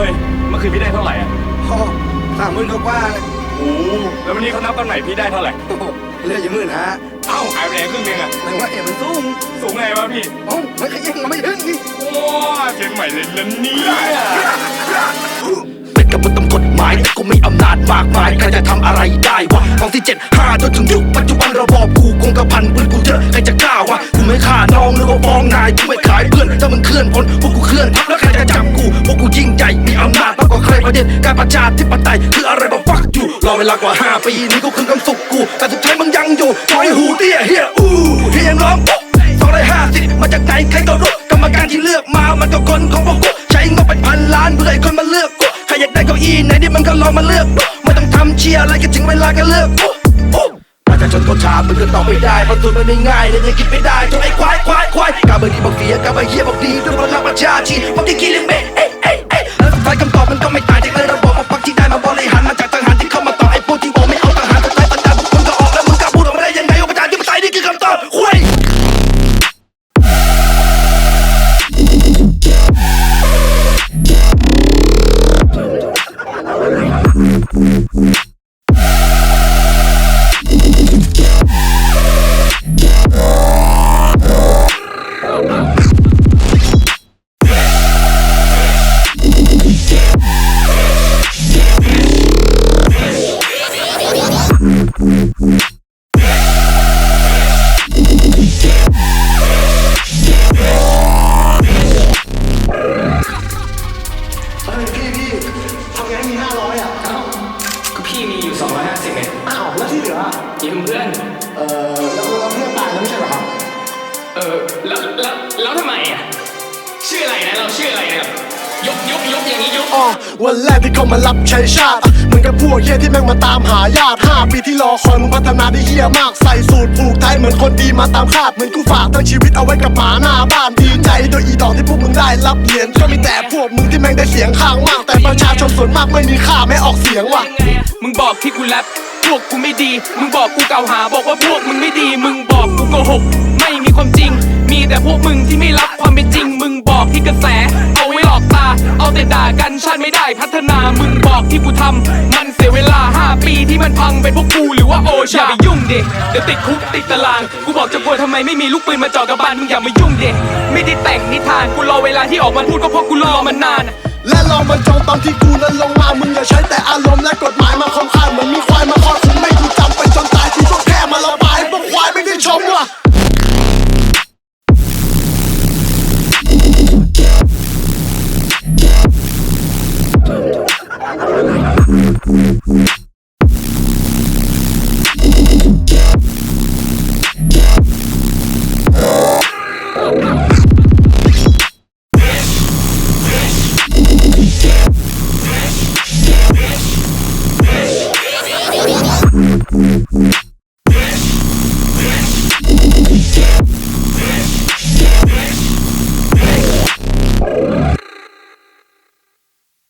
ฮ้ยเมื่อคืนพี่ได้เท่าไหร่อะโอ้สามหมื่นกว่าๆเลยโอ้แล้ววันนี้เขานับกันใหม่พี่ได้เท่าไหร่โอ้โหเหลืออยู่หมื่นห้าเอ้าหายไปไหนครึ่งนึงอะแต่ว่าเอ็มมันสูงสูงไงวะพี่โอ้ไม่ขยังไม่ถึงนี่โอ้เชียงใหม่เลยนะเนี่ยเป็นกับมันตำกฎหมายแต่กูมีอำนาจมากมายใครจะทำอะไรได้วะมองที่เจ็ดห้าจนถึงยุคปัจจุบันระบอบกูคงกระพันปืนกูเยอะใครจะกล้าวะกูไม่ฆ่าน้องหรือว่าฟ้องนายกูไม่ มึงเคลื่อนพลพวกกูเคลื่อนทัพแล้วใครจะจับกูพวกกูยิ่งใหญ่มีอำนาจมากกว่าใครประเด็นการประชาธิปไตยคืออะไรบอกฟักอยู่รอเวลากว่าห้าปีนี้กูคืนคำสุขกู แต่สุดท้ายมึงยังอยู่ปล่อยหูเตี้ยเฮียอู้เฮียร้องปุ๊บสองร้อยห้าสิบมาจากไหนใครก็รู้กรรมการที่เลือกมามันก็คนของพวกกูใช้งบเป็นพันล้านเพื่อให้คนมาเลือกกูใครอยากได้เก้าอี้ไหนนี่มันก็ลองมาเลือกดูไม่ต้องทำเชียร์อะไรก็ถึงเวลาก็เลือกกู อู้ประชาชนก็ถามึงก็ตอบไม่ได้เพระตัวมันไม่ง่ายเลยยังคิดไม่ได้จนไอ้ควายควายควายกาบดีบอกเฟียกาบอร์เฮียบอกดีด้วยพลังประชาชีผมที่คิดเรื่องเมเอ้ยเอ้ยเอ้ยแล้วสุดท้ายคำตอบมันก็ไม่ต่างจากในระบบมาพักที่ได้มาบริหารมาจากทหารที่เข้ามาต่อไอ้พวกที่บอกไม่เอาทหารสุดท้ายปัญญาพวกคนก็ออกแล้วมึงกล้าพูดออกมาได้ยังไงว่าประชาธิปไตยนี่คือคำตอบคุย เฮ้ยพี่พี่ทำไงให้มีห้าร้อยอะก็พี่มีอยู่ 250เองอ้าวแล้วที่เหลืออะยืมเพื่อน เออแล้วแล้วเพื่อนตายแล้วไม่ใช่เหรอครับเออแล้วแล้วแล้วทำไมอะ ชื่ออะไรนะเราชื่ออะไรนะยกยกยกอย่างนี้ยกอ๋อวันแรกที่เขามารับใช้ชาติเหมือนกับพวกเฮียที่แม่งมาตามหาญาติห้าปีที่รอคอยมึงพัฒนาได้เฮียมากใส่สูตรผูกไทยเหมือนคนดีมาตามคาดเหมือนกูฝากทั้งชีวิตเอาไว้กับหมาหน้าบ้านดี ยอีดอกที่พวกมึงได้รับเหรียญก็มีแต่พวกมึงที่แม่งได้เสียงข้างมาก แต่ประชาชนส่วนมากไม่มีค่าไม่ออกเสียงว่ะ มึงบอกที่กูแรปพวกกูไม่ดี มึงบอกกูเก่าหาบอกว่าพวกมึงไม่ดี มึงบอกกูโกหก ไม่มีความจริง มีแต่พวกมึงที่ไม่รับความเป็นจริง มึงบอกที่กระแสเอา เอาแต่ด่ากันชาติไม่ได้พัฒนามึงบอกที่กูทำมันเสียเวลา 5 ปีที่มันพังเป็นพวกกูหรือว่าโอชาอย่าไปยุ่งเด็กเดี๋ยวติดคุกติดตาราง กูบอกจะกลัวทำไมไม่มีลูกปืนมาจ่อกระบาลมึงอย่ามายุ่งเด็กไม่ได้แต่งนิทานกูรอเวลาที่ออกมาพูดก็เพราะกูรอมานาน และลองบรรจงตอนที่กูนั้นลง